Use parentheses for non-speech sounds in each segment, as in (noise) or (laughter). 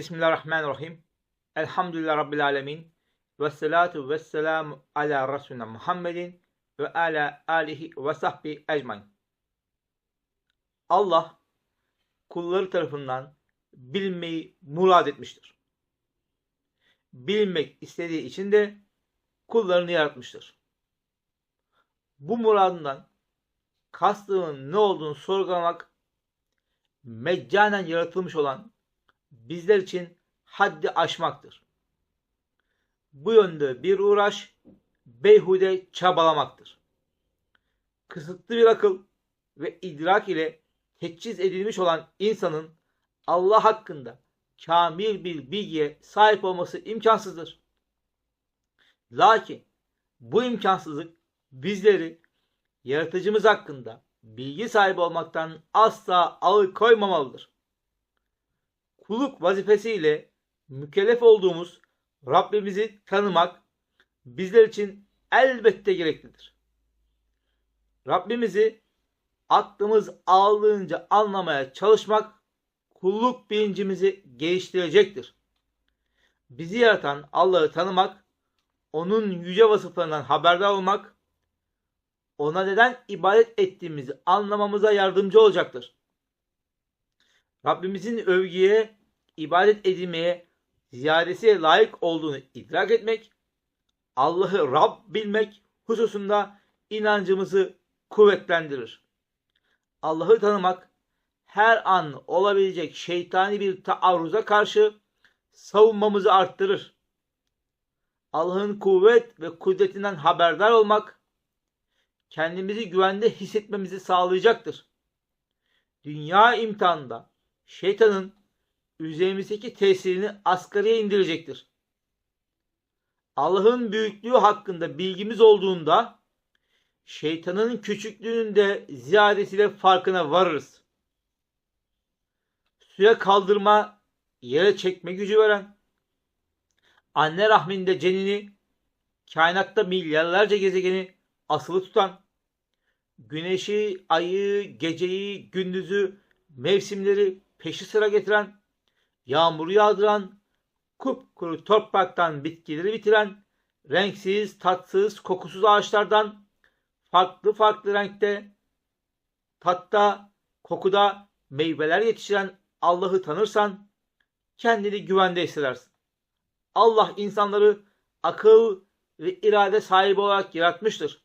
Bismillahirrahmanirrahim. Elhamdülillah Rabbil alemin. Ve salatu ve selamu ala Resulüne Muhammedin ve ala alihi ve sahbi ecmain. Allah kulları tarafından bilmeyi murad etmiştir. Bilmek istediği için de kullarını yaratmıştır. Bu muradından kastının ne olduğunu sorgulamak meccanen yaratılmış olan bizler için haddi aşmaktır. Bu yönde bir uğraş beyhude çabalamaktır. Kısıtlı bir akıl ve idrak ile teçhiz edilmiş olan insanın Allah hakkında kamil bir bilgiye sahip olması imkansızdır. Lakin bu imkansızlık bizleri yaratıcımız hakkında bilgi sahibi olmaktan asla alıkoymamalıdır. Kuluk vazifesiyle mükellef olduğumuz Rabbimizi tanımak bizler için elbette gereklidir. Rabbimizi aklımız ağırlığınca anlamaya çalışmak kulluk bilincimizi geliştirecektir. Bizi yaratan Allah'ı tanımak, onun yüce vasıflarından haberdar olmak, ona neden ibadet ettiğimizi anlamamıza yardımcı olacaktır. Rabbimizin övgüye, ibadet edilmeye ziyadesiyle layık olduğunu idrak etmek, Allah'ı Rab bilmek hususunda inancımızı kuvvetlendirir. Allah'ı tanımak her an olabilecek şeytani bir taarruza karşı savunmamızı arttırır. Allah'ın kuvvet ve kudretinden haberdar olmak kendimizi güvende hissetmemizi sağlayacaktır. Dünya imtihanında şeytanın üzerimizdeki tesirini asgariye indirecektir. Allah'ın büyüklüğü hakkında bilgimiz olduğunda şeytanın küçüklüğünün de ziyadesiyle farkına varırız. Suya kaldırma, yere çekme gücü veren, anne rahminde cenini, kainatta milyarlarca gezegeni asılı tutan, güneşi, ayı, geceyi, gündüzü, mevsimleri peşi sıra getiren, yağmuru yağdıran, kupkuru topraktan bitkileri bitiren, renksiz, tatsız, kokusuz ağaçlardan farklı farklı renkte, tatta, kokuda meyveler yetiştiren Allah'ı tanırsan kendini güvende hissedersin. Allah insanları akıl ve irade sahibi olarak yaratmıştır.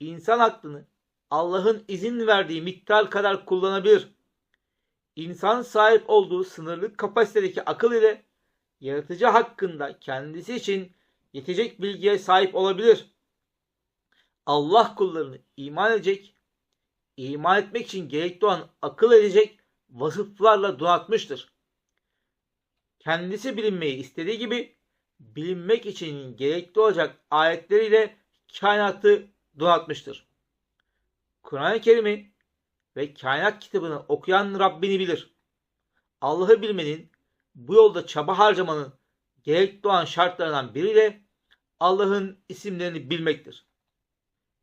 İnsan aklını Allah'ın izin verdiği miktar kadar kullanabilir. İnsan sahip olduğu sınırlı kapasitedeki akıl ile yaratıcı hakkında kendisi için yetecek bilgiye sahip olabilir. Allah kullarını iman edecek, iman etmek için gerekli olan akıl edecek vasıflarla donatmıştır. Kendisi bilinmeyi istediği gibi bilinmek için gerekli olacak ayetleriyle kainatı donatmıştır. Kur'an-ı Kerim'i ve kainat kitabını okuyan Rabbini bilir. Allah'ı bilmenin, bu yolda çaba harcamanın gerekli olan şartlarından biri de Allah'ın isimlerini bilmektir.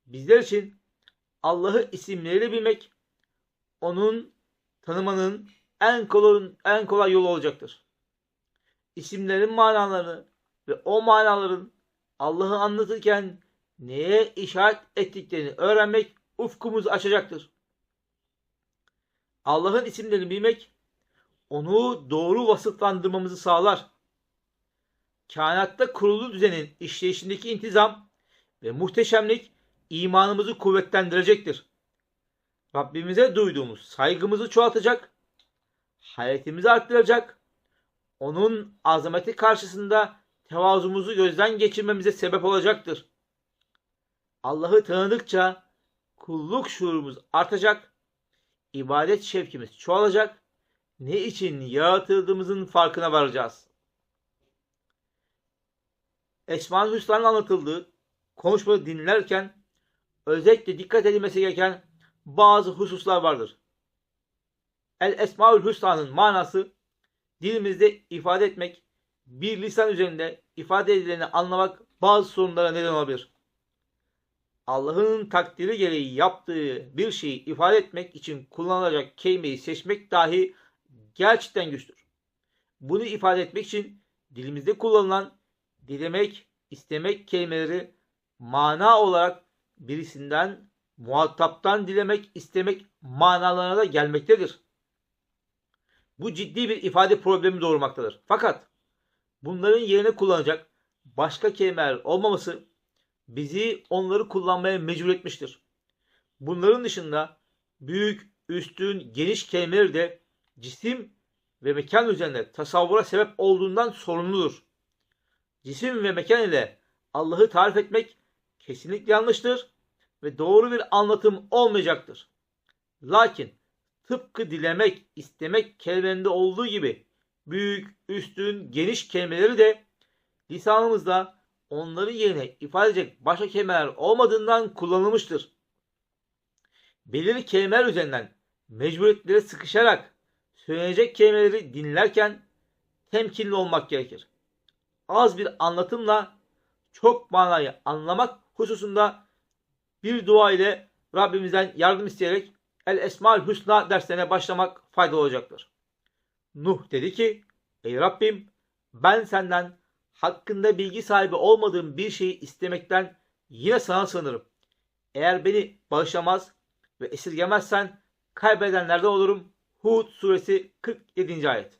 Bizler için Allah'ı isimleriyle bilmek, onun tanımanın en kolay, en kolay yolu olacaktır. İsimlerin manalarını ve o manaların Allah'ı anlatırken neye işaret ettiklerini öğrenmek ufkumuzu açacaktır. Allah'ın isimlerini bilmek onu doğru vasıflandırmamızı sağlar. Kainatta kurulu düzenin işleyişindeki intizam ve muhteşemlik imanımızı kuvvetlendirecektir. Rabbimize duyduğumuz saygımızı çoğaltacak, hayretimizi arttıracak, onun azameti karşısında tevazumuzu gözden geçirmemize sebep olacaktır. Allah'ı tanıdıkça kulluk şuurumuz artacak, ibadet şevkimiz çoğalacak, ne için yaratıldığımızın farkına varacağız. Esma-ül Hüsna'nın anlatıldığı konuşmayı dinlerken özellikle dikkat edilmesi gereken bazı hususlar vardır. El Esmaül Hüsna'nın manası dilimizde ifade etmek, bir lisan üzerinde ifade edileni anlamak bazı sorunlara neden olabilir. Allah'ın takdiri gereği yaptığı bir şeyi ifade etmek için kullanılacak kelimeyi seçmek dahi gerçekten güçtür. Bunu ifade etmek için dilimizde kullanılan dilemek, istemek kelimeleri mana olarak birisinden, muhataptan dilemek, istemek manalarına da gelmektedir. Bu ciddi bir ifade problemi doğurmaktadır. Fakat bunların yerine kullanacak başka kelimeler olmaması bizi onları kullanmaya mecbur etmiştir. Bunların dışında büyük, üstün, geniş kelimeler de cisim ve mekan üzerinde tasavvura sebep olduğundan sorumludur. Cisim ve mekan ile Allah'ı tarif etmek kesinlikle yanlıştır ve doğru bir anlatım olmayacaktır. Lakin tıpkı dilemek, istemek kelimelerinde olduğu gibi büyük, üstün, geniş kelimeleri de lisanımızda onların yerine ifade edecek başka kelimeler olmadığından kullanılmıştır. Belirli kelimeler üzerinden mecburiyetlere sıkışarak söylenecek kelimeleri dinlerken temkinli olmak gerekir. Az bir anlatımla çok manayı anlamak hususunda bir dua ile Rabbimizden yardım isteyerek El Esmaül Hüsna derslerine başlamak faydalı olacaktır. Nuh dedi ki Ey Rabbim ben senden hakkında bilgi sahibi olmadığım bir şeyi istemekten yine sana sığınırım. Eğer beni bağışlamaz ve esirgemezsen kaybedenlerden olurum. Hud suresi 47. ayet.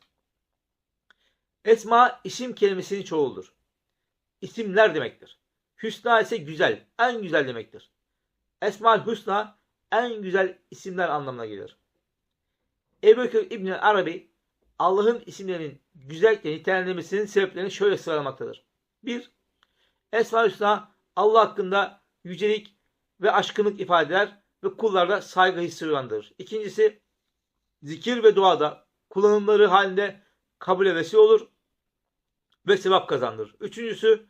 Esma isim kelimesinin çoğuldur. İsimler demektir. Hüsna ise güzel, en güzel demektir. Esmaül Hüsna en güzel isimler anlamına gelir. Ebu Bekir İbn Arabi Allah'ın isimlerinin güzellikle nitelendirmesinin sebeplerini şöyle sıralamaktadır. 1. Esma-ül Hüsna Allah hakkında yücelik ve aşkınlık ifade eder ve kullarda saygı hissi uyandırır. İkincisi zikir ve duada kullanımları halinde kabule vesile olur ve sevap kazandırır. Üçüncüsü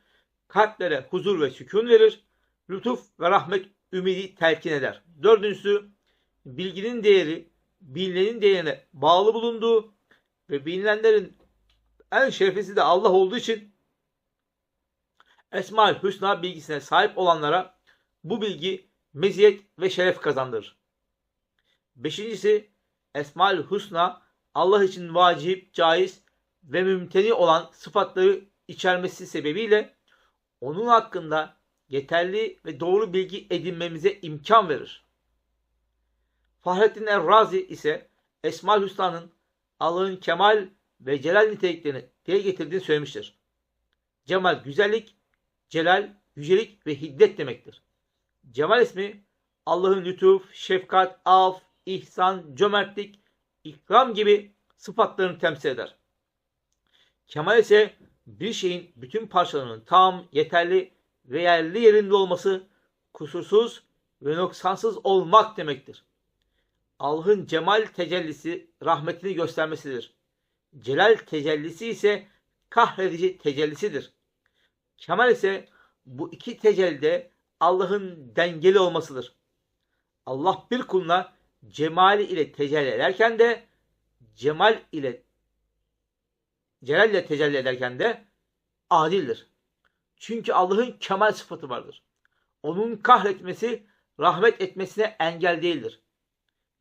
kalplere huzur ve sükun verir. Lütuf ve rahmet ümidi telkin eder. Dördüncüsü bilginin değeri bilinenin değerine bağlı bulunduğu ve bilinenlerin en şereflisi de Allah olduğu için Esma-ül Hüsna bilgisine sahip olanlara bu bilgi meziyet ve şeref kazandırır. Beşincisi Esma-ül Hüsna Allah için vacip, caiz ve mümteni olan sıfatları içermesi sebebiyle onun hakkında yeterli ve doğru bilgi edinmemize imkan verir. Fahrettin Er-Razi ise Esma-ül Hüsna'nın Allah'ın kemal ve celal niteliklerini dile getirdiğini söylemiştir. Cemal güzellik, celal yücelik ve hiddet demektir. Cemal ismi Allah'ın lütuf, şefkat, af, ihsan, cömertlik, ikram gibi sıfatlarını temsil eder. Kemal ise bir şeyin bütün parçalarının tam, yeterli ve yerli yerinde olması, kusursuz ve noksansız olmak demektir. Allah'ın cemal tecellisi rahmetini göstermesidir. Celal tecellisi ise kahredici tecellisidir. Kemal ise bu iki tecellide Allah'ın dengeli olmasıdır. Allah bir kuluna cemali ile tecelli ederken de cemal ile celal ile tecelli ederken de adildir. Çünkü Allah'ın kemal sıfatı vardır. Onun kahretmesi rahmet etmesine engel değildir.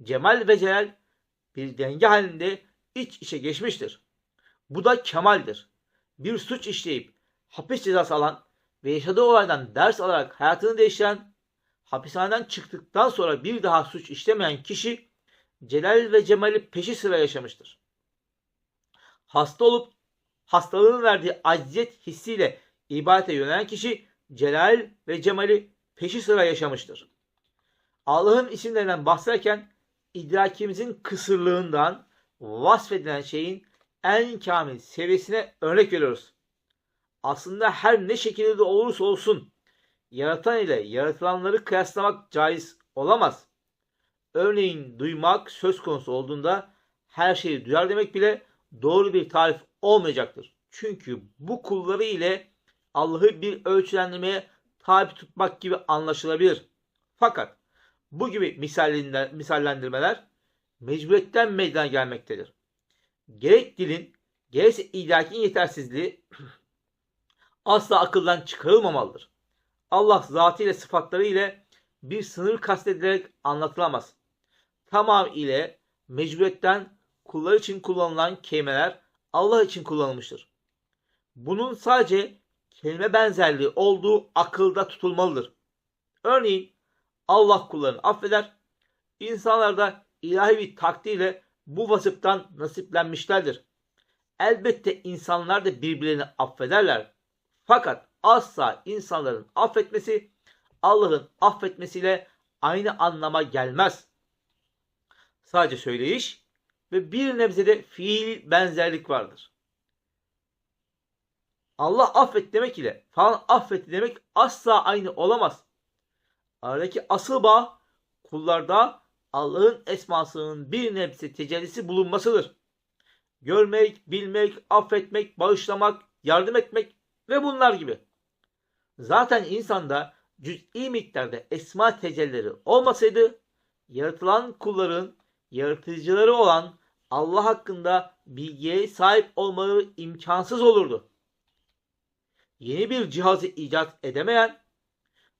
Cemal ve celal bir denge halinde iç içe geçmiştir. Bu da kemaldir. Bir suç işleyip hapis cezası alan ve yaşadığı olaydan ders alarak hayatını değiştiren, hapishaneden çıktıktan sonra bir daha suç işlemeyen kişi celal ve cemali peşi sıra yaşamıştır. Hasta olup hastalığın verdiği acziyet hissiyle ibadete yönelen kişi celal ve cemali peşi sıra yaşamıştır. Allah'ın isimlerinden bahsederken idrakimizin kısırlığından vasfedilen şeyin en kamil seviyesine örnek veriyoruz. Aslında her ne şekilde de olursa olsun yaratan ile yaratılanları kıyaslamak caiz olamaz. Örneğin duymak söz konusu olduğunda her şeyi duyar demek bile doğru bir tarif olmayacaktır. Çünkü bu kulları ile Allah'ı bir ölçülendirmeye tabi tutmak gibi anlaşılabilir. Fakat bu gibi misallendirmeler mecburiyetten meydana gelmektedir. Gerek dilin gerekse idrakin yetersizliği (clears throat) asla akıldan çıkarılmamalıdır. Allah zatı ile sıfatları ile bir sınır kastedilerek anlatılamaz. Tamam ile mecburiyetten kullar için kullanılan kelimeler Allah için kullanılmıştır. Bunun sadece kelime benzerliği olduğu akılda tutulmalıdır. Örneğin Allah kullarını affeder, insanlar da ilahi bir takdirle bu vasıftan nasiplenmişlerdir. Elbette insanlar da birbirlerini affederler. Fakat asla insanların affetmesi Allah'ın affetmesiyle aynı anlama gelmez. Sadece söyleyiş ve bir nebzede fiil benzerlik vardır. Allah affet demek ile falan affetti demek asla aynı olamaz. Aradaki asıl bağ kullarda Allah'ın esmasının bir nebze tecellisi bulunmasıdır. Görmek, bilmek, affetmek, bağışlamak, yardım etmek ve bunlar gibi. Zaten insanda cüz'i miktarda esma tecellileri olmasaydı yaratılan kulların yaratıcıları olan Allah hakkında bilgiye sahip olmaları imkansız olurdu. Yeni bir cihazı icat edemeyen,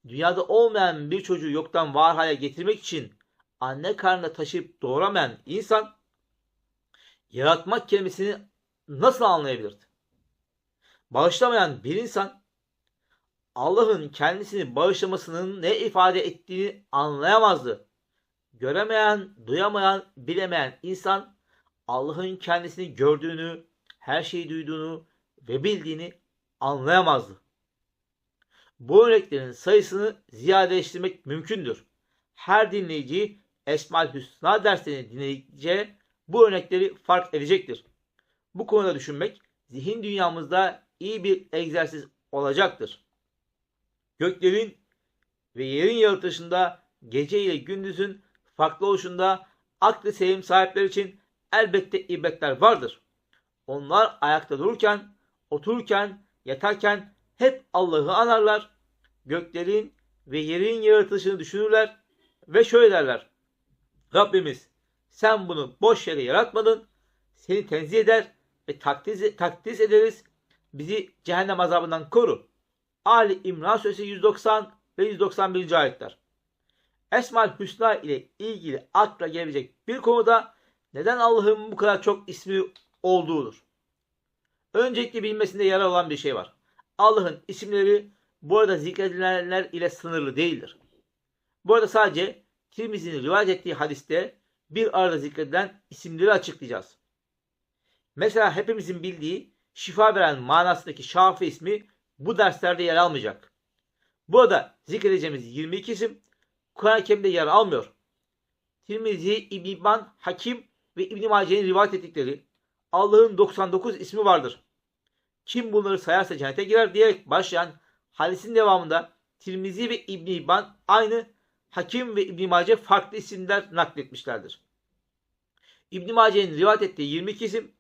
dünyada olmayan bir çocuğu yoktan var hale getirmek için anne karnına taşıyıp doğuramayan insan yaratmak kelimesini nasıl anlayabilirdi? Bağışlamayan bir insan Allah'ın kendisini bağışlamasının ne ifade ettiğini anlayamazdı. Göremeyen, duyamayan, bilemeyen insan Allah'ın kendisini gördüğünü, her şeyi duyduğunu ve bildiğini anlayamazdı. Bu örneklerin sayısını ziyadeleştirmek mümkündür. Her dinleyici Esmal Hüsna derslerini dinleyince bu örnekleri fark edecektir. Bu konuda düşünmek zihin dünyamızda iyi bir egzersiz olacaktır. Göklerin ve yerin yaratışında gece ile gündüzün farklı oluşunda aklı selim sahipleri için elbette ibretler vardır. Onlar ayakta dururken, otururken, yatarken hep Allah'ı anarlar. Göklerin ve yerin yaratılışını düşünürler ve şöyle derler. Rabbimiz sen bunu boş yere yaratmadın. Seni tenzih eder ve takdis, takdis ederiz. Bizi cehennem azabından koru. Ali İmran Suresi 190 ve 191. ayetler. Esmal Hüsna ile ilgili akla gelebilecek bir konuda neden Allah'ın bu kadar çok ismi olduğudur. Öncelikle bilmesinde yarar olan bir şey var. Allah'ın isimleri bu arada zikredilenler ile sınırlı değildir. Bu arada sadece Tirmizi'nin rivayet ettiği hadiste bir arada zikredilen isimleri açıklayacağız. Mesela hepimizin bildiği şifa veren manasındaki Şafi ismi bu derslerde yer almayacak. Burada zikredeceğimiz 22 isim Kur'an-ı Kerim'de yer almıyor. Tirmizi, İbn İbban, Hakim ve İbn Mace'nin rivayet ettikleri Allah'ın 99 ismi vardır. Kim bunları sayarsa cennete girer diyerek başlayan hadisin devamında Tirmizi ve İbn İbban aynı Hakim ve İbn Mace farklı isimler nakletmişlerdir. İbn Mace'nin rivayet ettiği 22 isim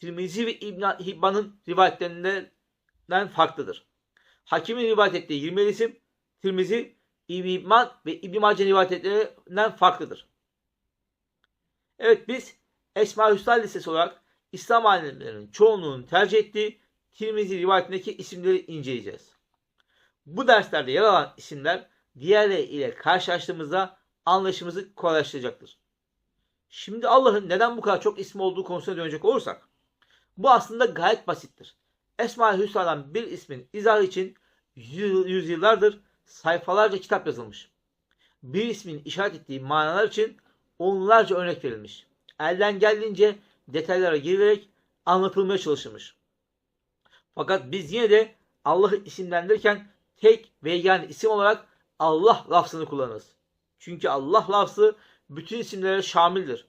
Tirmizi ve İbn Hibban'ın rivayetlerinden farklıdır. Hakim'in rivayet ettiği 20 isim Tirmizi, İbn İbban ve İbn Mace'nin rivayet ettiğinden farklıdır. Evet biz Esma Hüsna Lisesi olarak İslam alimlerinin çoğunluğunun tercih ettiği Tirmizi rivayetindeki isimleri inceleyeceğiz. Bu derslerde yer alan isimler diğerleri ile karşılaştığımızda anlaşımızı kolaylaştıracaktır. Şimdi Allah'ın neden bu kadar çok ismi olduğu konusuna dönecek olursak, bu aslında gayet basittir. Esma-i Hüsna'dan bir ismin izahı için yüzyıllardır sayfalarca kitap yazılmış. Bir ismin işaret ettiği manalar için onlarca örnek verilmiş. Elden geldiğince detaylara girilerek anlatılmaya çalışılmış. Fakat biz yine de Allah'ı isimlendirirken tek ve yani isim olarak Allah lafzını kullanırız. Çünkü Allah lafzı bütün isimlere şamildir.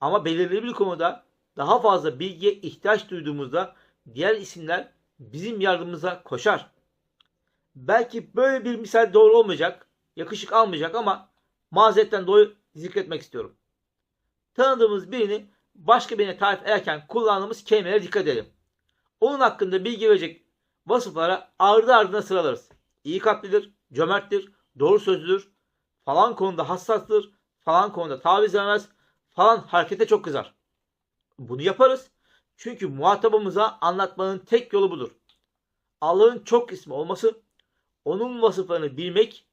Ama belirli bir konuda daha fazla bilgiye ihtiyaç duyduğumuzda diğer isimler bizim yardımımıza koşar. Belki böyle bir misal doğru olmayacak, yakışık almayacak ama mazeretten dolayı zikretmek istiyorum. Tanıdığımız birini başka birine tarif ederken kullandığımız kelimelere dikkat edelim. Onun hakkında bilgi verecek vasıflara ardı ardına sıralarız. İyi kalplidir, cömerttir, doğru sözlüdür, falan konuda hassastır, falan konuda taviz vermez, falan harekete çok kızar. Bunu yaparız. Çünkü muhatabımıza anlatmanın tek yolu budur. Allah'ın çok ismi olması, onun vasıflarını bilmek,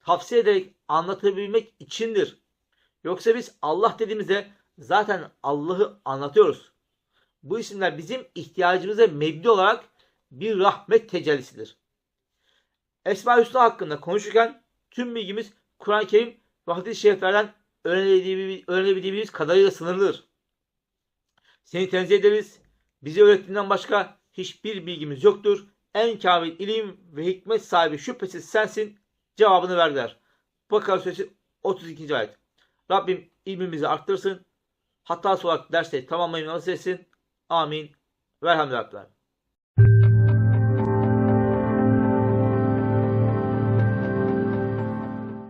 tavsiye ederek anlatabilmek içindir. Yoksa biz Allah dediğimizde zaten Allah'ı anlatıyoruz. Bu isimler bizim ihtiyacımıza mebni olarak bir rahmet tecellisidir. Esma-i Hüsna hakkında konuşurken tüm bilgimiz Kur'an-ı Kerim ve hadis-i şeriflerden öğrenebildiğimiz kadarıyla sınırlıdır. Seni tenzih ederiz. Bize öğrettiğinden başka hiçbir bilgimiz yoktur. En kamil ilim ve hikmet sahibi şüphesiz sensin. Cevabını verdiler. Bakara suresi 32. ayet. Rabbim ilmimizi arttırsın. Hatası olarak dersleri tamamlayın nasip etsin. Amin. Velhamdülillah.